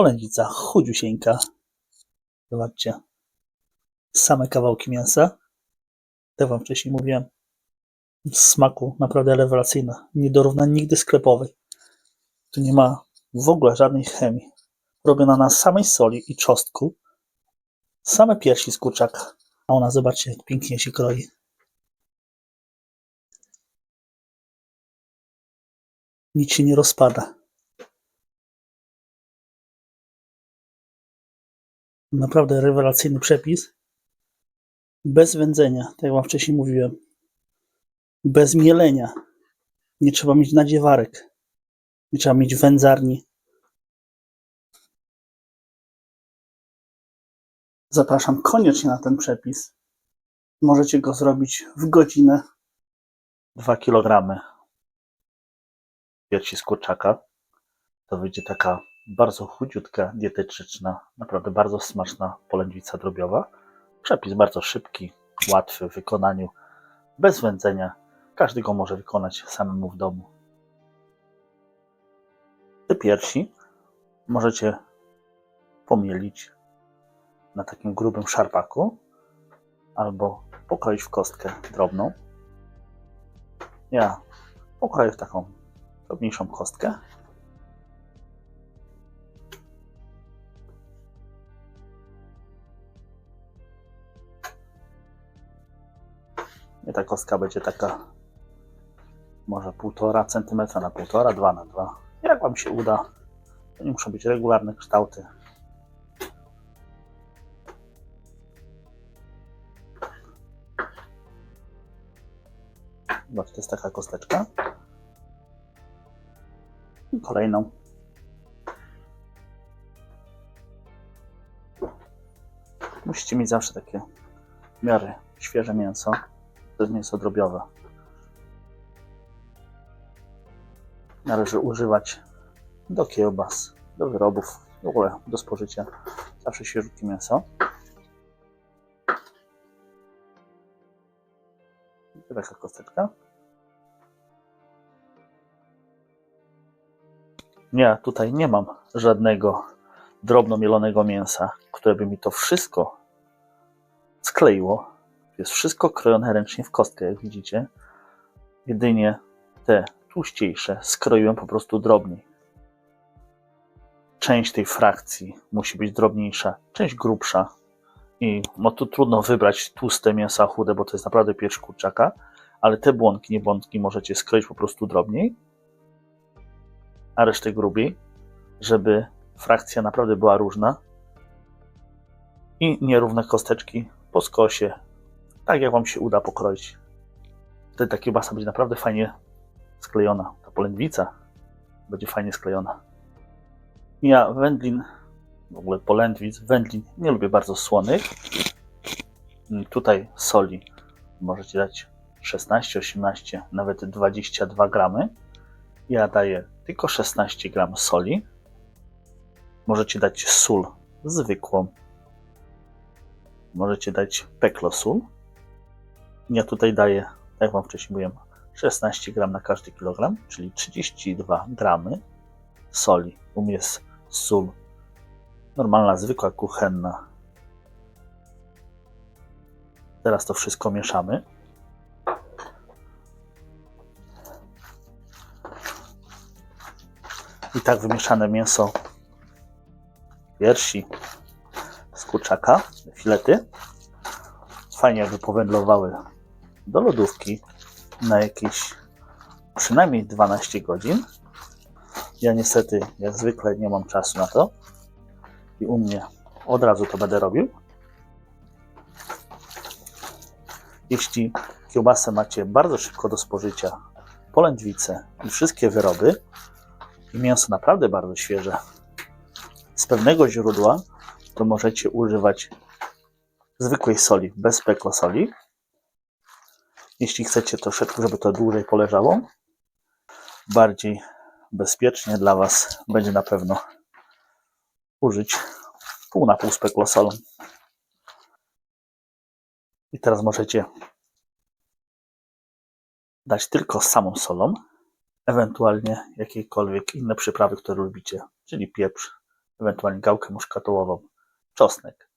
polędwica chudziusieńka. Zobaczcie. Same kawałki mięsa. Jak wam wcześniej mówiłem. W smaku naprawdę rewelacyjna. Nie dorówna nigdy sklepowej. Tu nie ma w ogóle żadnej chemii. Robiona na samej soli i czosnku. Same piersi z kurczaka. A ona, zobaczcie, jak pięknie się kroi. Nic się nie rozpada. Naprawdę rewelacyjny przepis. Bez wędzenia, tak jak wam wcześniej mówiłem. Bez mielenia. Nie trzeba mieć nadziewarek. Nie trzeba mieć wędzarni. Zapraszam koniecznie na ten przepis. Możecie go zrobić w godzinę. 2 kg piersi z kurczaka. To wyjdzie taka bardzo chudziutka, dietetyczna, naprawdę bardzo smaczna polędwica drobiowa. Przepis bardzo szybki, łatwy w wykonaniu, bez wędzenia. Każdy go może wykonać samemu w domu. Te piersi możecie pomielić na takim grubym szarpaku albo pokroić w kostkę drobną. Ja pokroję w taką drobniejszą kostkę. I ta kostka będzie taka może 1,5 cm na 1,5, 2 na 2. Jak Wam się uda, to nie muszą być regularne kształty. Zobaczcie, to jest taka kosteczka. I kolejną. Musicie mieć zawsze takie w miarę świeże mięso. To jest mięso drobiowe. Należy używać do kiełbas, do wyrobów, w ogóle do spożycia. Zawsze świeżutkie mięso. I Taka kosteczka. Nie, tutaj nie mam żadnego drobno mielonego mięsa, które by mi to wszystko skleiło. Jest wszystko krojone ręcznie w kostkę, jak widzicie. Jedynie te tłuściejsze skroiłem po prostu drobniej. Część tej frakcji musi być drobniejsza, część grubsza. I no tu trudno wybrać tłuste mięsa, chude, bo to jest naprawdę pierś kurczaka, ale te błonki, nie błonki możecie skroić po prostu drobniej a resztę grubiej, żeby frakcja naprawdę była różna i nierówne kosteczki po skosie, tak jak Wam się uda pokroić. Wtedy ta kiełbasa będzie naprawdę fajnie sklejona. Ta polędwica będzie fajnie sklejona. Ja wędlin, w ogóle polędwic, wędlin nie lubię bardzo słonych. Tutaj soli możecie dać 16, 18, nawet 22 gramy. Ja daję tylko 16 gram soli. Możecie dać sól zwykłą. Możecie dać peklosól. Ja tutaj daję, jak Wam wcześniej mówiłem, 16 gram na każdy kilogram, czyli 32 gramy soli. U mnie jest sól normalna, zwykła, kuchenna. Teraz to wszystko mieszamy. I tak wymieszane mięso piersi z kurczaka, filety, fajnie jakby powędlowały do lodówki na jakieś przynajmniej 12 godzin. Ja niestety, jak zwykle, nie mam czasu na to i u mnie od razu to będę robił. Jeśli kiełbasę macie bardzo szybko do spożycia, polędwice i wszystkie wyroby, i mięso naprawdę bardzo świeże, z pewnego źródła, to możecie używać zwykłej soli, bez peklosoli. Jeśli chcecie troszeczkę, żeby to dłużej poleżało, bardziej bezpiecznie dla Was będzie na pewno użyć pół na pół z peklosolą. I teraz możecie dać tylko samą solą, ewentualnie jakiekolwiek inne przyprawy, które lubicie, czyli pieprz, ewentualnie gałkę muszkatołową, czosnek.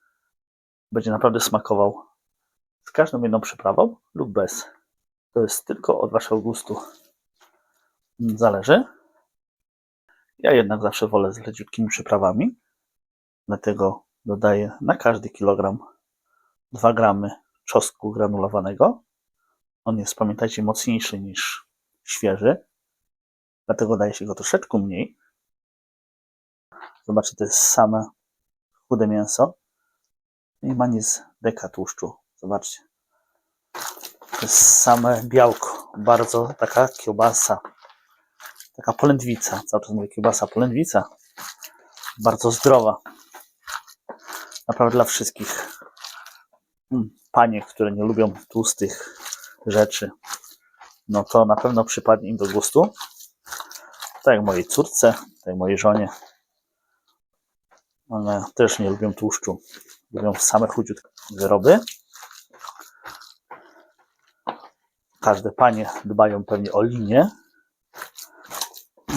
Będzie naprawdę smakował z każdą jedną przyprawą lub bez. To jest tylko od waszego gustu. Zależy. Ja jednak zawsze wolę z leciutkimi przyprawami. Dlatego dodaję na każdy kilogram 2 gramy czosnku granulowanego. On jest, pamiętajcie, mocniejszy niż świeży. Dlatego daje się go troszeczkę mniej. Zobaczcie, to jest same chude mięso. Nie ma nic deka tłuszczu. Zobaczcie. To jest same białko. Bardzo taka kiełbasa. Taka polędwica. Cały czas mówię kiełbasa, polędwica. Bardzo zdrowa. Naprawdę dla wszystkich. Mm, Panie, które nie lubią tłustych rzeczy, no to na pewno przypadnie im do gustu. Tak jak mojej córce, tak jak mojej żonie. One też nie lubią tłuszczu. Lubią same chudziutkie wyroby. Każde panie dbają pewnie o linię.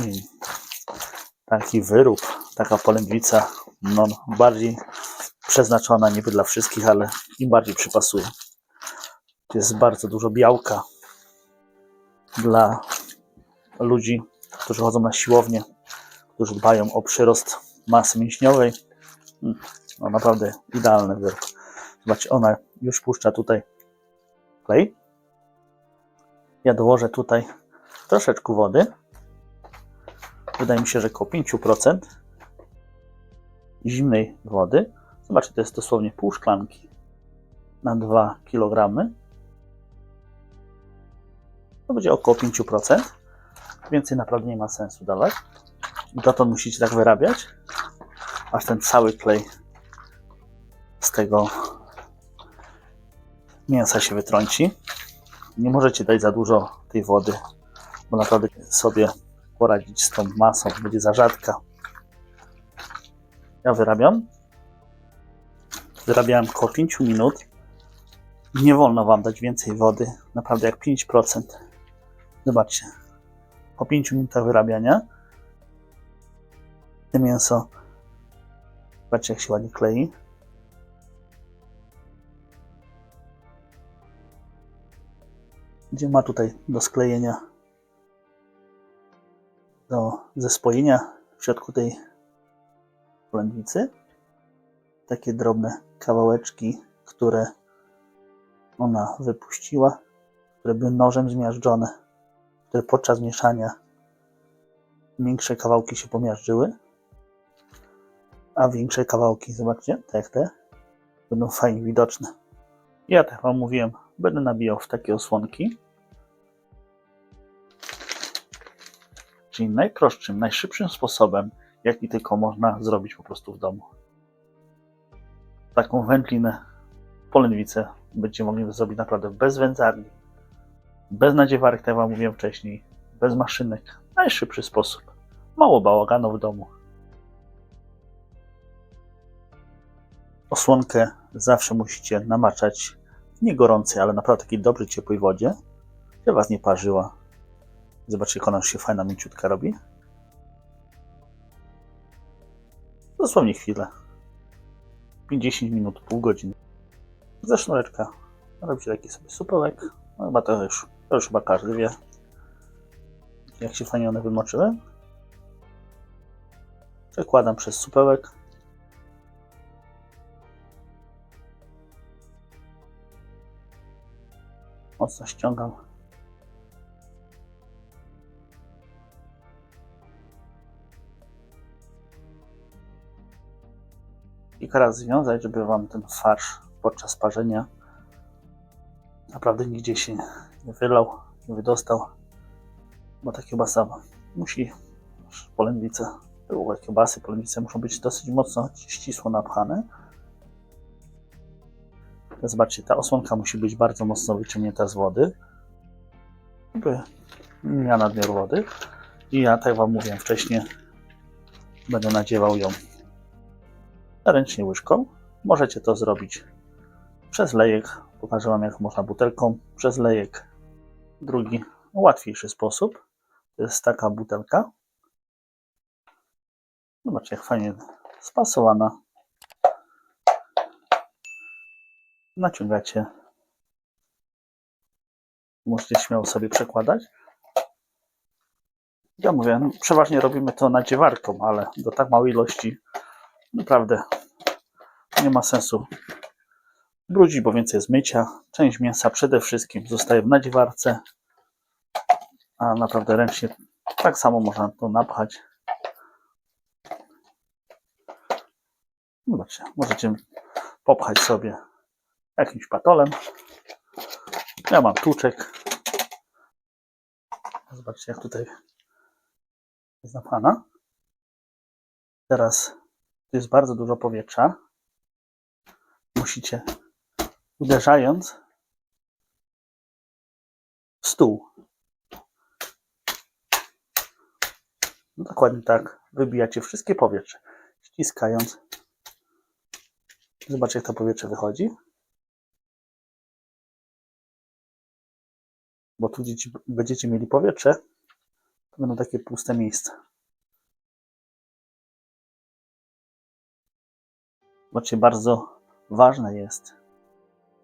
I taki wyrób, taka polędwica, no bardziej przeznaczona niby dla wszystkich, ale im bardziej przypasuje. Tu jest bardzo dużo białka dla ludzi, którzy chodzą na siłownię, którzy dbają o przyrost masy mięśniowej. No naprawdę idealny wyrób. Zobaczcie, ona już puszcza tutaj klej. Ja dołożę tutaj troszeczkę wody. Wydaje mi się, że około 5% zimnej wody. Zobaczcie, to jest dosłownie pół szklanki na 2 kg. To będzie około 5%. Więcej naprawdę nie ma sensu dawać. Dotąd musicie tak wyrabiać, aż ten cały klej z tego mięsa się wytrąci. Nie możecie dać za dużo tej wody, bo naprawdę sobie poradzić z tą masą będzie za rzadka. Ja wyrabiam. Wyrabiałem około 5 minut. Nie wolno Wam dać więcej wody, naprawdę jak 5%. Zobaczcie, po 5 minutach wyrabiania to mięso, zobaczcie jak się ładnie klei. Gdzie ma tutaj do sklejenia, do zespojenia w środku tej polędwicy. Takie drobne kawałeczki, które ona wypuściła, które były nożem zmiażdżone, które podczas mieszania większe kawałki się pomiażdżyły, a większe kawałki, zobaczcie, tak jak te, będą fajnie widoczne. Ja, tak Wam mówiłem, będę nabijał w takie osłonki. Czyli najprostszym, najszybszym sposobem, jaki tylko można zrobić po prostu w domu. Taką wędlinę, polędwicę będziecie mogli zrobić naprawdę bez wędzarni, bez nadziewarek, tak jak Wam mówiłem wcześniej, bez maszynek. Najszybszy sposób. Mało bałaganu w domu. Osłonkę zawsze musicie namaczać w niegorącej, ale naprawdę takiej dobrej, ciepłej wodzie, żeby Was nie parzyła. Zobaczcie, jak ona już się fajna, mięciutka robi. Dosłownie chwilę. 50 minut, pół godziny. Ze sznureczka robicie taki sobie supełek. No chyba to już, to już chyba każdy wie, jak się fajnie one wymoczyły. Przekładam przez supełek. Mocno ściągam. Kilka razy związać, żeby Wam ten farsz podczas parzenia naprawdę nigdzie się nie wylał, nie wydostał, bo ta kiełbasa musi, polędwice, ogóle kiełbasy, polędwice muszą być dosyć mocno ścisło napchane. Zobaczcie, ta osłonka musi być bardzo mocno wyciągnięta z wody, żeby nie miała nadmiaru wody. I ja, tak Wam mówiłem wcześniej, będę nadziewał ją ręcznie łyżką. Możecie to zrobić przez lejek. Pokażę Wam, jak można butelką. Przez lejek. Drugi, łatwiejszy sposób. To jest taka butelka. Zobaczcie, jak fajnie spasowana. Naciągacie. Możecie śmiało sobie przekładać. Ja mówię, no, przeważnie robimy to nadziewarką, ale do tak małej ilości naprawdę nie ma sensu brudzić, bo więcej jest mycia. Część mięsa przede wszystkim zostaje w nadziewarce, a naprawdę ręcznie tak samo można to napchać. Zobaczcie, możecie popchać sobie jakimś patolem. Ja mam tłuczek. Zobaczcie, jak tutaj jest napchana. Teraz tu jest bardzo dużo powietrza. Musicie uderzając w stół. No dokładnie tak. Wybijacie wszystkie powietrze. Ściskając. Zobaczcie, jak to powietrze wychodzi. Bo tu dzieci, będziecie mieli powietrze, to będą takie puste miejsca. Zobaczcie, bardzo ważne jest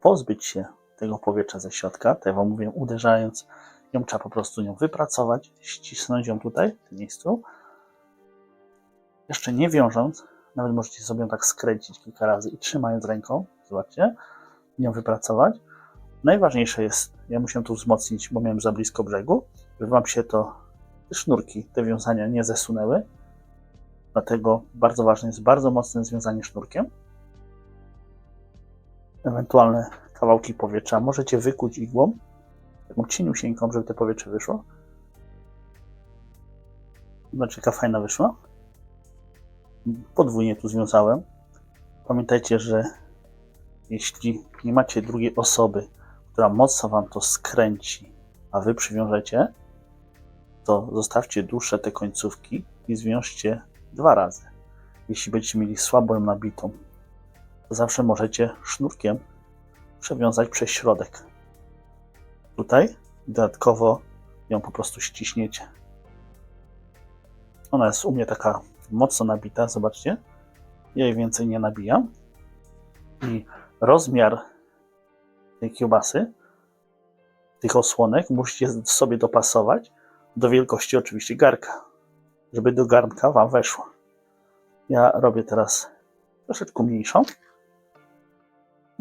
pozbyć się tego powietrza ze środka. Tak jak Wam mówię, uderzając ją trzeba po prostu nią wypracować, ścisnąć ją tutaj, w tym miejscu. Jeszcze nie wiążąc, nawet możecie sobie ją tak skręcić kilka razy i trzymając ręką, zobaczcie, ją wypracować. Najważniejsze jest, ja musiałem tu wzmocnić, bo miałem za blisko brzegu, żeby Wam się to, te sznurki, te wiązania nie zesunęły. Dlatego bardzo ważne jest bardzo mocne związanie sznurkiem. Ewentualne kawałki powietrza możecie wykuć igłą, taką cieniusieńką, żeby te powietrze wyszło. Zobaczcie, jaka fajna wyszła. Podwójnie tu związałem. Pamiętajcie, że jeśli nie macie drugiej osoby, która mocno Wam to skręci, a Wy przywiążecie, to zostawcie dłuższe te końcówki i zwiążcie dwa razy. Jeśli będziecie mieli słabo ją nabitą, to zawsze możecie sznurkiem przewiązać przez środek. Tutaj dodatkowo ją po prostu ściśniecie. Ona jest u mnie taka mocno nabita, zobaczcie. Ja jej więcej nie nabijam. I rozmiar tej kiełbasy, tych osłonek, musicie sobie dopasować do wielkości oczywiście garka, żeby do garnka Wam weszło. Ja robię teraz troszeczkę mniejszą.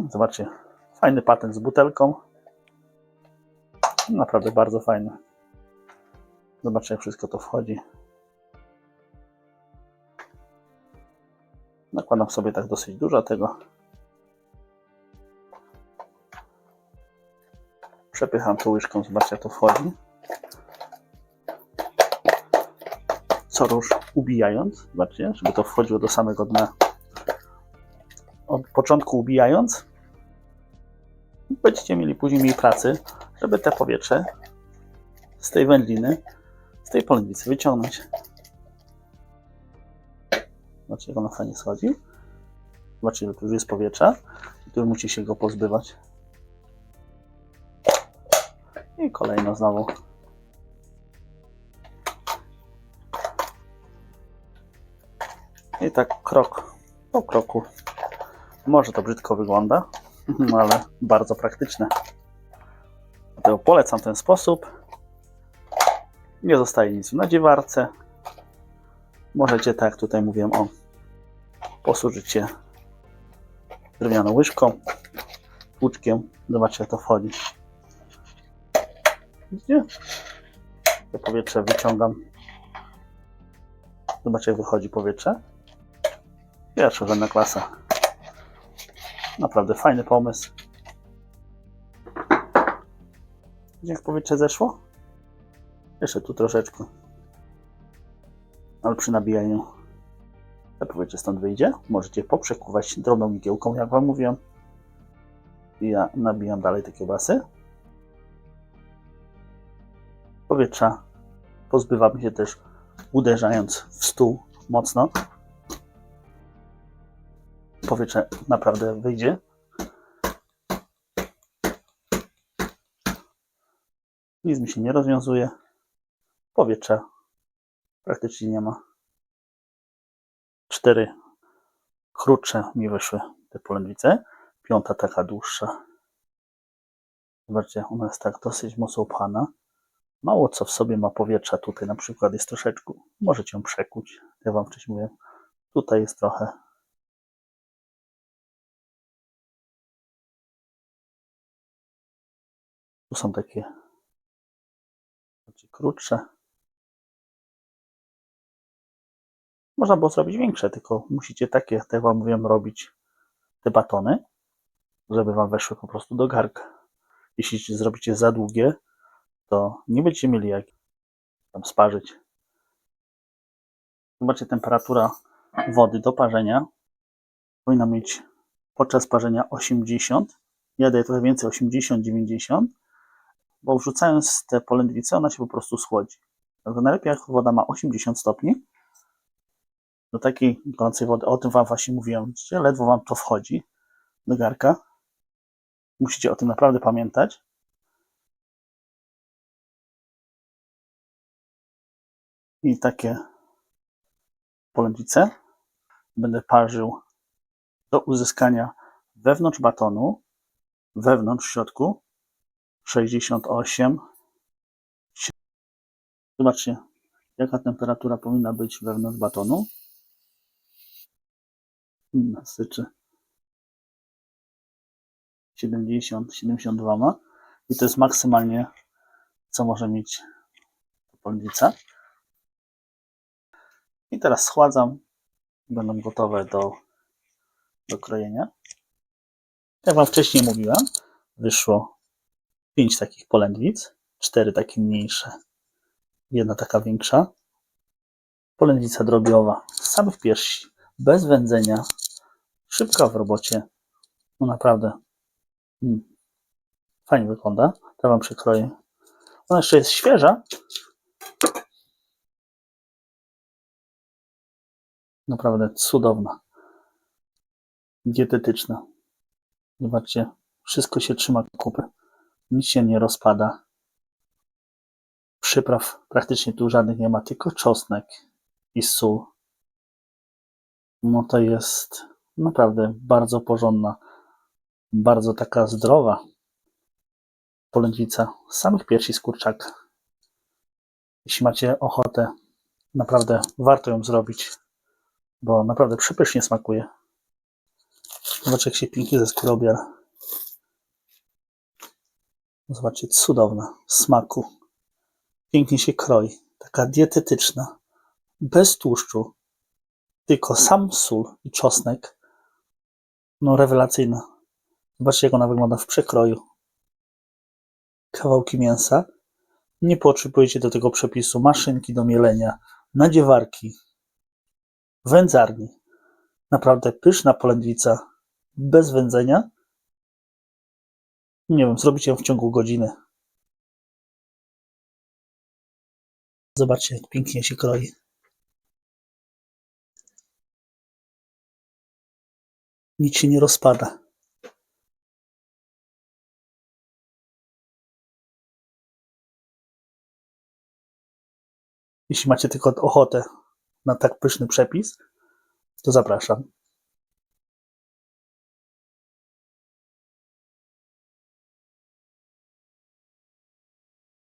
Zobaczcie, fajny patent z butelką. Naprawdę bardzo fajny. Zobaczcie, jak wszystko to wchodzi. Nakładam sobie tak dosyć dużo tego. Przepycham to łyżką, zobaczcie, jak to wchodzi. Co rusz ubijając, zobaczcie, żeby to wchodziło do samego dna. Od początku ubijając, będziecie mieli później mniej pracy, żeby te powietrze z tej wędliny, z tej polędwicy wyciągnąć. Zobaczcie, jak ona fajnie schodzi. Zobaczcie, ile tu już jest powietrza. I tu musicie się go pozbywać. I kolejno znowu. I tak krok po kroku. Może to brzydko wygląda, ale bardzo praktyczne. Dlatego polecam ten sposób. Nie zostaje nic w nadziewarce. Możecie, tak jak tutaj mówiłem, o, posłużyć się drewnianą łyżką, tłuczkiem. Zobaczcie, jak to wchodzi. Widzicie? To powietrze wyciągam. Zobaczcie, jak wychodzi powietrze. Pierwsza klasa. Naprawdę fajny pomysł. Jak powietrze zeszło? Jeszcze tu troszeczkę. Ale przy nabijaniu to powietrze stąd wyjdzie. Możecie poprzekuwać drobną igiełką, jak Wam mówiłem. Ja nabijam dalej te kiełbasy. Powietrza pozbywamy się też uderzając w stół mocno. Powietrze naprawdę wyjdzie. Nic mi się nie rozwiązuje. Powietrza praktycznie nie ma. Cztery krótsze mi wyszły te polędwice. Piąta taka dłuższa. Zobaczcie, ona jest tak dosyć mocno upchana. Mało co w sobie ma powietrza. Tutaj na przykład jest troszeczkę, możecie ją przekuć. Ja wam wcześniej mówiłem. Tutaj jest trochę. Tu są takie znaczy krótsze. Można było zrobić większe, tylko musicie takie, tak jak wam mówiłem, robić te batony, żeby wam weszły po prostu do garka. Jeśli zrobicie za długie, to nie będziecie mieli jak tam sparzyć. Zobaczcie, temperatura wody do parzenia powinna mieć podczas parzenia 80. Ja daję trochę więcej, 80-90, bo wrzucając te polędwice, ona się po prostu schłodzi. Dlatego najlepiej jak woda ma 80 stopni, do takiej gorącej wody, o tym wam właśnie mówiłem, że ledwo wam to wchodzi do garka. Musicie o tym naprawdę pamiętać. I takie polędwice będę parzył do uzyskania wewnątrz batonu, wewnątrz środku 68. Zobaczcie, jaka temperatura powinna być wewnątrz batonu. Na syczy 70, 72 ma. I to jest maksymalnie, co może mieć polędwica. I teraz schładzam. Będą gotowe do, do krojenia. Jak Wam wcześniej mówiłem, wyszło 5 takich polędwic, 4 takie mniejsze, jedna taka większa. Polędwica drobiowa z samych piersi, bez wędzenia, szybka w robocie. No naprawdę mm, fajnie wygląda. To Wam przykroję. Ona jeszcze jest świeża, Naprawdę cudowna. Dietetyczna. Zobaczcie, wszystko się trzyma kupy. Nic się nie rozpada. Przypraw praktycznie tu żadnych nie ma, tylko czosnek i sól. No to jest naprawdę bardzo porządna, bardzo taka zdrowa polędwica samych piersi z kurczaka. Jeśli macie ochotę, naprawdę warto ją zrobić bo naprawdę przypysznie smakuje. Zobaczcie, jak się pięknie ze skóry obiera. Zobaczcie, cudowna w smaku. Pięknie się kroi. Taka dietetyczna. Bez tłuszczu. Tylko sam sól i czosnek. No, rewelacyjna. Zobaczcie, jak ona wygląda w przekroju. Kawałki mięsa. Nie potrzebujecie do tego przepisu maszynki do mielenia, nadziewarki, wędzarni. Naprawdę pyszna polędwica bez wędzenia. Nie wiem, zrobicie ją w ciągu godziny. Zobaczcie, jak pięknie się kroi. Nic się nie rozpada. Jeśli macie tylko ochotę na tak pyszny przepis, to zapraszam.